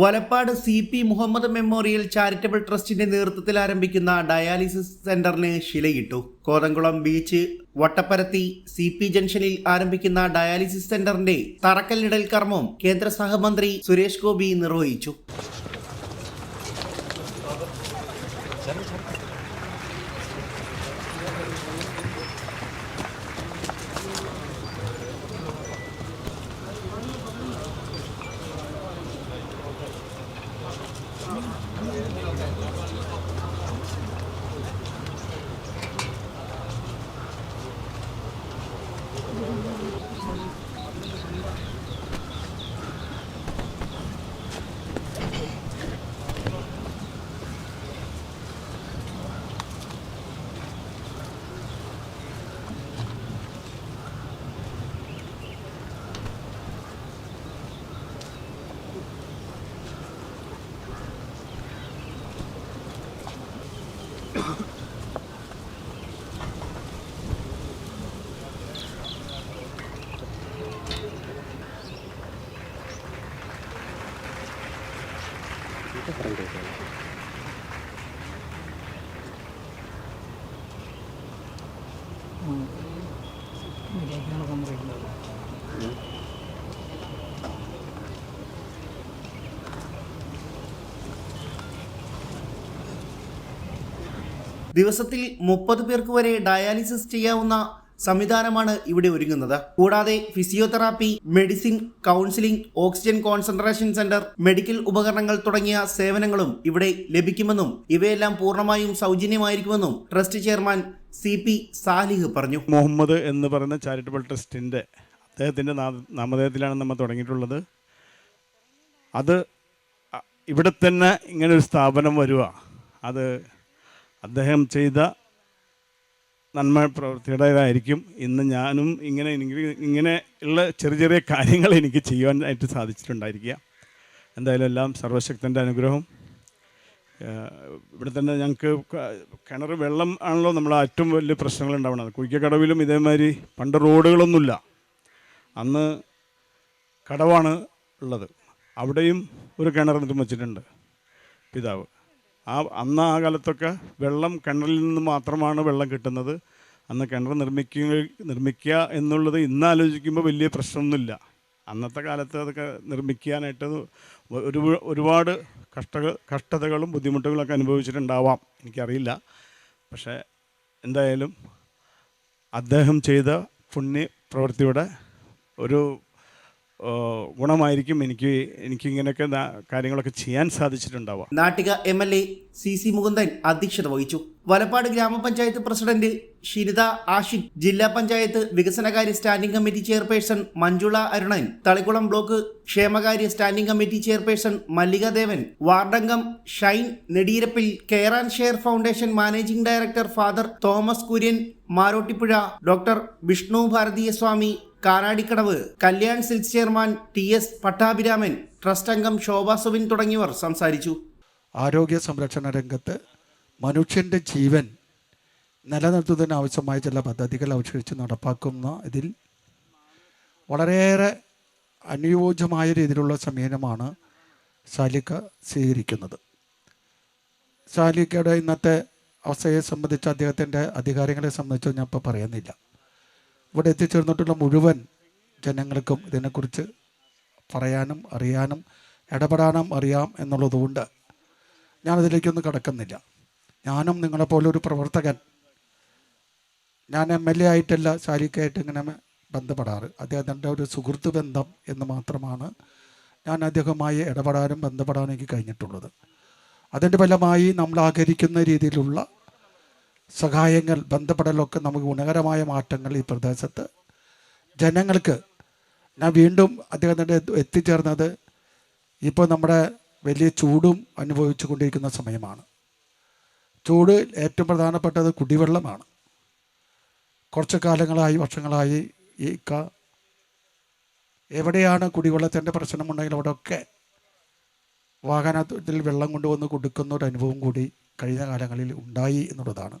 Valappad C P Muhammad memorial charitable ട്രസ്റ്റിന്റെ നേതൃത്വത്തിൽ ആരംഭിക്കുന്ന ഡയാലിസിസ് സെന്ററിന് ശിലയിട്ടു. Kothamkulam beach Vattapparathi C P ജംഗ്ഷനിൽ ആരംഭിക്കുന്ന ഡയാലിസിസ് സെന്ററിന്റെ തറക്കല്ലിടൽ കർമ്മം കേന്ദ്ര സഹമന്ത്രി സുരേഷ് ഗോപി നിർവഹിച്ചു. Oh. ദിവസത്തിൽ മുപ്പത് പേർക്ക് വരെ ഡയാലിസിസ് ചെയ്യാവുന്ന സംവിധാനമാണ് ഇവിടെ ഒരുങ്ങുന്നത്. കൂടാതെ physiotherapy medicine counselling oxygen concentration centre medical ഉപകരണങ്ങൾ തുടങ്ങിയ സേവനങ്ങളും ഇവിടെ ലഭിക്കുമെന്നും ഇവയെല്ലാം പൂർണമായും സൗജന്യമായിരിക്കുമെന്നും trust chairman C P Salih പറഞ്ഞു. മുഹമ്മദ് എന്ന് പറയുന്ന ചാരിറ്റബിൾ ട്രസ്റ്റിന്റെ അദ്ദേഹത്തിന്റെ നാമധേയത്തിലാണ് നമ്മൾ തുടങ്ങിയിട്ടുള്ളത്. അത് ഇവിടെ തന്നെ ഇങ്ങനെ ഒരു സ്ഥാപനം വരിക അത് അദ്ദേഹം ചെയ്ത നന്മ പ്രവൃത്തിയുടേതായിരിക്കും. ഇന്ന് ഞാനും ഇങ്ങനെ ഇങ്ങനെ ഉള്ള ചെറിയ ചെറിയ കാര്യങ്ങൾ എനിക്ക് ചെയ്യുവാനായിട്ട് സാധിച്ചിട്ടുണ്ടായിരിക്കുക. എന്തായാലും എല്ലാം സർവശക്തന്റെ അനുഗ്രഹം ഇവിടെ തന്നെ ഞങ്ങൾക്ക് കിണർ വെള്ളം ആണല്ലോ നമ്മുടെ ഏറ്റവും വലിയ പ്രശ്നങ്ങൾ ഉണ്ടാവുന്നത്. കുഴിക്കക്കടവിലും ഇതേമാതിരി പണ്ട് റോഡുകളൊന്നുമില്ല. അന്ന് കടവാണ് ഉള്ളത്. അവിടെയും ഒരു കിണർ നിർമ്മിച്ചിട്ടുണ്ട് പിതാവ്. ആ അന്ന് ആ കാലത്തൊക്കെ വെള്ളം കിണറിൽ നിന്ന് മാത്രമാണ് വെള്ളം കിട്ടുന്നത്. അന്ന് കിണർ നിർമ്മിക്കുക നിർമ്മിക്കുക എന്നുള്ളത് ഇന്ന് ആലോചിക്കുമ്പോൾ വലിയ പ്രശ്നമൊന്നുമില്ല. അന്നത്തെ കാലത്ത് അതൊക്കെ നിർമ്മിക്കാനായിട്ട് ഒരു ഒരുപാട് കഷ്ട കഷ്ടതകളും ബുദ്ധിമുട്ടുകളൊക്കെ അനുഭവിച്ചിട്ടുണ്ടാവാം. എനിക്കറിയില്ല. പക്ഷേ എന്തായാലും അദ്ദേഹം ചെയ്ത പുണ്യ പ്രവൃത്തിയുടെ ഒരു ഗുണമായിരിക്കും എനിക്ക് എനിക്ക് ഇങ്ങനെയൊക്കെ കാര്യങ്ങളൊക്കെ ചെയ്യാൻ സാധിച്ചിട്ടുണ്ടാവുക. Nattika M L A C C Mukundan അധ്യക്ഷത വഹിച്ചു. വലപ്പാട് ഗ്രാമപഞ്ചായത്ത് പ്രസിഡന്റ് ഷിരിത ആഷിഖ് ജില്ലാ പഞ്ചായത്ത് വികസനകാര്യ standing committee chairperson Manjula Arunan Thalikulam block ക്ഷേമകാര്യ standing committee chairperson Mallika Devan വാർഡംഗം Shine Nediyirappil care and share foundation managing director father Thomas Kurian Marottippuzha doctor Vishnu Bharathiya Swami Kanadikkadavu Kalyan silks chairman T S Pattabhiraman trust അംഗം ശോഭ സുബിൻ തുടങ്ങിയവർ സംസാരിച്ചു. ആരോഗ്യ സംരക്ഷണ രംഗത്ത് മനുഷ്യന്റെ ജീവൻ നിലനിർത്തുന്നതിന് ആവശ്യമായ ചില പദ്ധതികൾ ആവിഷ്കരിച്ച് നടപ്പാക്കുന്ന ഇതിൽ വളരെയേറെ അനുയോജ്യമായ രീതിയിലുള്ള സമീപനമാണ് ശാലിക സ്വീകരിക്കുന്നത്. ശാലിക്കയുടെ ഇന്നത്തെ അവസ്ഥയെ സംബന്ധിച്ച് അദ്ദേഹത്തിന്റെ അധികാരങ്ങളെ സംബന്ധിച്ച് ഞാൻ ഇപ്പോൾ പറയുന്നില്ല. ഇവിടെ എത്തിച്ചേർന്നിട്ടുള്ള മുഴുവൻ ജനങ്ങൾക്കും ഇതിനെക്കുറിച്ച് പറയാനും അറിയാനും ഇടപെടാനും അറിയാം എന്നുള്ളതുകൊണ്ട് ഞാനതിലേക്കൊന്നും കടക്കുന്നില്ല. ഞാനും നിങ്ങളെപ്പോലെ ഒരു പ്രവർത്തകൻ. ഞാൻ എം എൽ എ ആയിട്ടല്ല ശാരിക്കായിട്ട് ഇങ്ങനെ ബന്ധപ്പെടാറ്. അദ്ദേഹത്തിന്റെ ഒരു സുഹൃത്ത് ബന്ധം എന്ന് മാത്രമാണ് ഞാൻ അദ്ദേഹവുമായി ഇടപെടാനും ബന്ധപ്പെടാനും എനിക്ക് കഴിഞ്ഞിട്ടുള്ളത്. അതിന്റെ ഫലമായി നമ്മൾ ആഗ്രഹിക്കുന്ന രീതിയിലുള്ള സഹായങ്ങൾ ബന്ധപ്പെടലൊക്കെ നമുക്ക് ഗുണകരമായ മാറ്റങ്ങൾ ഈ പ്രദേശത്ത് ജനങ്ങൾക്ക് ഞാൻ വീണ്ടും അദ്ദേഹത്തിന്റെ എത്തിച്ചേർന്നത് ഇപ്പോൾ നമ്മുടെ വലിയ ചൂടും അനുഭവിച്ചു കൊണ്ടിരിക്കുന്ന സമയമാണ്. ചൂട് ഏറ്റവും പ്രധാനപ്പെട്ടത് കുടിവെള്ളമാണ്. കുറച്ച് കാലങ്ങളായി വർഷങ്ങളായി ഈ ക എവിടെയാണ് കുടിവെള്ളത്തിന്റെ പ്രശ്നമുണ്ടെങ്കിൽ അവിടെയൊക്കെ വാഹനത്തിൽ വെള്ളം കൊണ്ടുവന്ന് കൊടുക്കുന്ന ഒരു അനുഭവം കൂടി കഴിഞ്ഞ കാലങ്ങളിൽ ഉണ്ടായി എന്നുള്ളതാണ്.